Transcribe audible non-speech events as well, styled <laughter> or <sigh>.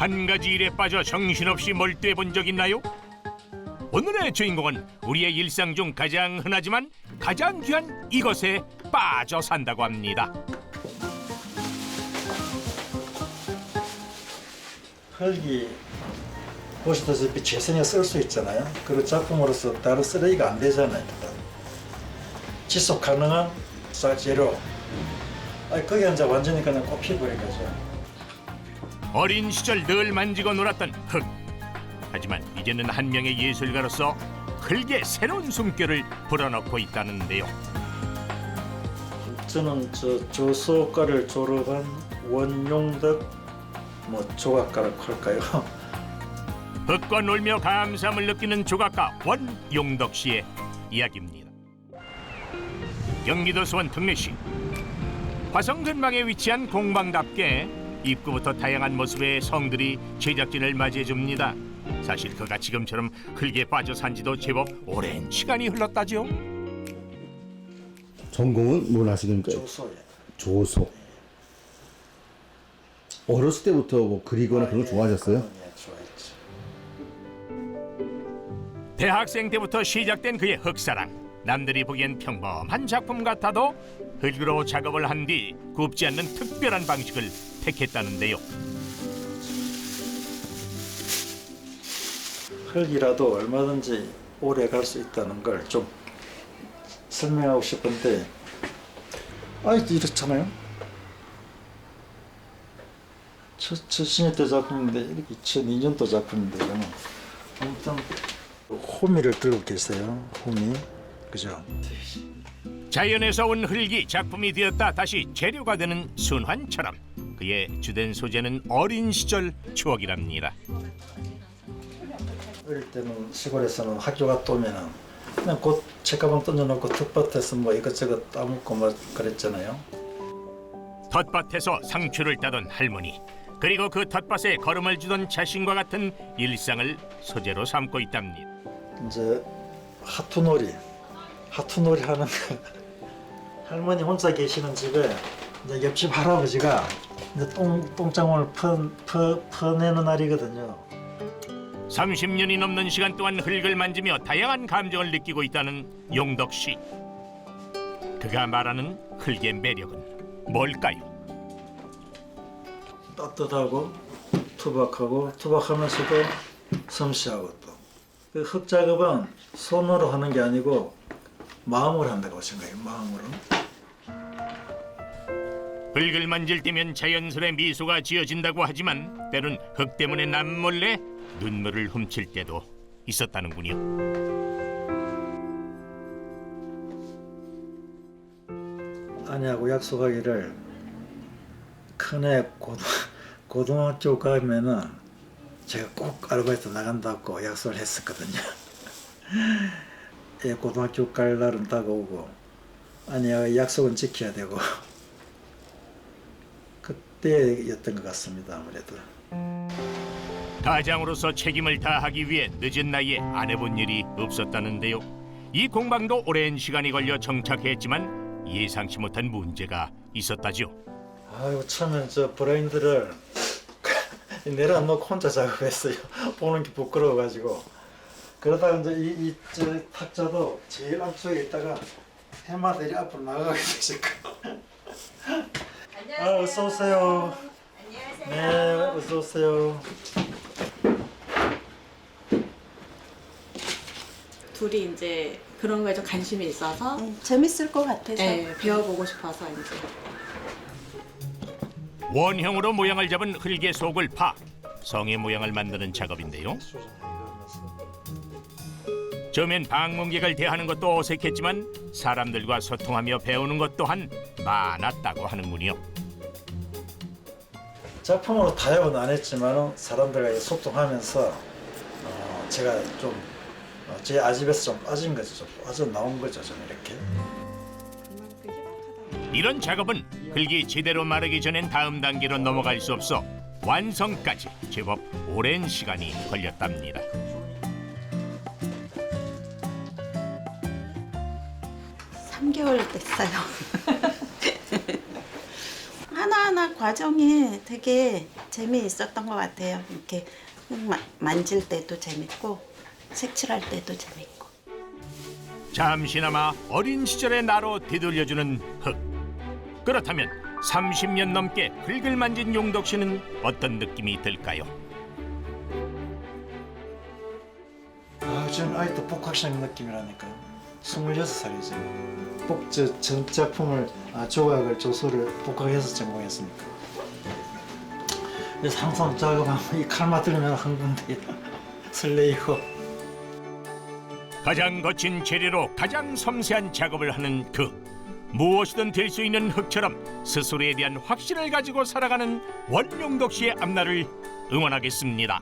한 가지 일에 빠져 정신없이 몰두해 본 적 있나요? 오늘의 주인공은 우리의 일상 중 가장 흔하지만 가장 귀한 이것에 빠져 산다고 합니다. 흙이 보시다시피 재생에 쓸 수 있잖아요. 그리고 작품으로서 다른 쓰레기가 안 되잖아요. 지속 가능한 쌀 재료. 아니 그게 이제 완전히 그냥 꼽히버린 거죠. 어린 시절 늘 만지고 놀았던 흙. 하지만 이제는 한 명의 예술가로서 흙의 새로운 숨결을 불어넣고 있다는데요. 저는 저 조소과를 졸업한 원용덕 뭐 조각가라고 할까요? <laughs> 흙과 놀며 감사함을 느끼는 조각가 원용덕 씨의 이야기입니다. 경기도 수원 특례시 화성근방에 위치한 공방답게 입구부터 다양한 모습의 성들이 제작진을 맞이해 줍니다. 사실 그가 지금처럼 흙에 빠져 산지도 제법 오랜 시간이 흘렀다죠. 전공은 뭘 하시는 거예요? 조소에. 조소. 어렸을 때부터 뭐 그리거나 그런 거 좋아하셨어요? 예, 좋아했죠. 대학생 때부터 시작된 그의 흙사랑. 남들이 보기엔 평범한 작품 같아도 흙으로 작업을 한 뒤 굽지 않는 특별한 방식을 택했다는데요. 흙이라도 얼마든지 오래 갈 수 있다는 걸 좀 설명하고 싶은데 아 이렇잖아요. 첫, 첫 신입 때 작품인데 2002년도 작품인데요. 아무튼 호미를 들고 계세요. 호미 그죠? 자연에서 온 흙이 작품이 되었다 다시 재료가 되는 순환처럼 그의 주된 소재는 어린 시절 추억이랍니다. 어릴 때는 시골에서는 학교 갔다 오면은 그냥 곧 책가방 던져놓고 텃밭에서 뭐 이것저것 따먹고 막 그랬잖아요. 텃밭에서 상추를 따던 할머니 그리고 그 텃밭에 걸음을 주던 자신과 같은 일상을 소재로 삼고 있답니다. 이제 하투놀이 하투놀이 하는 거 <laughs> 할머니 혼자 계시는 집에 이제 옆집 할아버지가 이제 똥 똥장을 펀, 퍼, 퍼내는 날이거든요. 30년이 넘는 시간 동안 흙을 만지며 다양한 감정을 느끼고 있다는 용덕 씨. 그가 말하는 흙의 매력은 뭘까요? 따뜻하고 투박하고 투박하면서도 섬세하고 또. 그흙 작업은 손으로 하는 게 아니고 마음으로 한다고 생각해요. 마음으로. 흙을 만질 때면 자연스레 미소가 지어진다고 하지만 때론 흙 때문에 남몰래 눈물을 훔칠 때도 있었다는군요. 아내하고 약속하기를 큰애 고등, 고등학교 가면은 제가 꼭 아르바이트 나간다고 약속을 했었거든요. <laughs> 예, 고등학교 갈 날은 다가오고 아내와 약속은 지켜야 되고 그 때였던 것 같습니다. 아무래도. 가장으로서 책임을 다하기 위해 늦은 나이에 안 해본 일이 없었다는데요. 이 공방도 오랜 시간이 걸려 정착했지만 예상치 못한 문제가 있었다죠. 아이고 처음엔 저 브라인드를 <laughs> 내려놓고 혼자 작업했어요. <laughs> 보는 게 부끄러워가지고 그러다가 이제 이, 이 저 탁자도 제일 앞쪽에 있다가 해마들이 앞으로 나가게 됐을까. 아 어서 오세요. 네 어서 오세요. 둘이 이제 그런 거에 좀 관심이 있어서 음, 재밌을 것 같아서 네, 배워보고 싶어서 이제 원형으로 모양을 잡은 흙의 속을 파 성의 모양을 만드는 작업인데요. 처음엔 방문객을 대하는 것도 어색했지만 사람들과 소통하며 배우는 것 또한 많았다고 하는군요. 작품으로 타협은 안 했지만 사람들과 소통하면서 어, 제가 좀 제 아집에서 좀 빠진 거죠. 좀 빠져 나온 거죠. 좀 이렇게. 이런 작업은 흙이 제대로 마르기 전엔 다음 단계로 넘어갈 수 없어 완성까지 제법 오랜 시간이 걸렸답니다. 삼 3개월 됐어요. <laughs> 하나 하나하나 과정이 되게 재미있었던 것 같아요. 이렇게 마- 만질 때도 재밌고 색칠할 때도 재밌고. 잠시나마 어린 시절의 나로 되돌려주는 흙. 그렇다면 30년 넘게 흙을 만진 용덕 씨는 어떤 느낌이 들까요? 아, 저는 아직도 복학생 느낌이라니까. 26살이죠. 복, 저, 전 작품을, 아, 조각을, 조소를 복학해서 전공했으니까. 그래서 항상 작업하면 이칼 맞들면 한 군데 <laughs> 설레이고. 가장 거친 재료로 가장 섬세한 작업을 하는 그 무엇이든 될 수 있는 흙처럼 스스로에 대한 확신을 가지고 살아가는 원용덕 씨의 앞날을 응원하겠습니다.